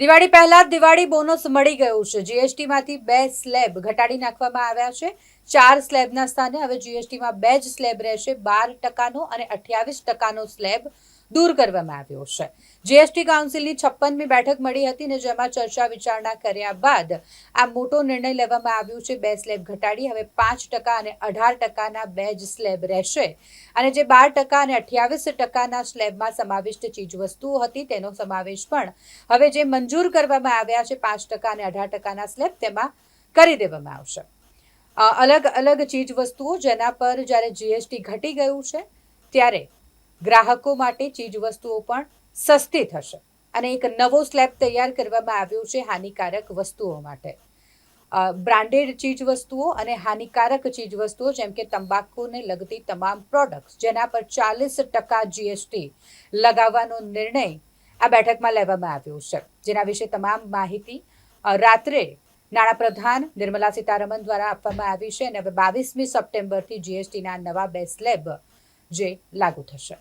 દિવાળી પહેલા દિવાળી બોનસ મળી ગયું છે. જીએસટીમાંથી બે સ્લેબ ઘટાડી નાખવામાં આવ્યા છે. ચાર સ્લેબના સ્થાને. હવે જીએસટીમાં બે જ સ્લેબ રહેશે. બાર ટકાનો અને અઠ્યાવીસ ટકાનો સ્લેબ દૂર કરવામાં આવ્યો છે. જીએસટી કાઉન્સિલની છપ્પનમી બેઠક મળી હતી ને જેમાં ચર્ચા વિચારણા કર્યા બાદ આ મોટો નિર્ણય લેવામાં આવ્યો છે. બે સ્લેબ ઘટાડી. હવે પાંચ ટકા અને અઢાર ટકાના બે જ સ્લેબ રહેશે. અને જે બાર ટકા અને અઠ્યાવીસ ટકાના સ્લેબમાં સમાવિષ્ટ ચીજવસ્તુઓ હતી તેનો સમાવેશ પણ હવે જે મંજૂર કરવામાં આવ્યા છે, પાંચ ટકા અને અઢાર ટકાના સ્લેબ, તેમાં કરી દેવામાં આવશે. અ, અલગ ચીજ વસ્તુઓ જેના પર જ્યારે જીએસટી ઘટી ગયું છે ત્યારે ગ્રાહકો માટે ચીજવસ્તુઓ પણ સસ્તી થશે અને એક નવો સ્લેબ તૈયાર કરવામાં આવ્યો છે હાનિકારક વસ્તુઓ માટે. બ્રાન્ડેડ બ્રાન્ડેડ ચીજવસ્તુઓ અને હાનિકારક ચીજવસ્તુઓ જેમ કે તંબાકુને લગતી તમામ પ્રોડક્ટ્સ જેના પર ચાલીસ ટકા જીએસટી લગાવવાનો નિર્ણય આ બેઠકમાં લેવામાં આવ્યો છે. જેના વિશે તમામ માહિતી રાત્રે નાણાપ્રધાન નિર્મલા સીતારમણ દ્વારા આપવામાં આવી છે અને હવે બાવીસમી સપ્ટેમ્બરથી જીએસટીના નવા બે સ્લેબ જે લાગુ થશે.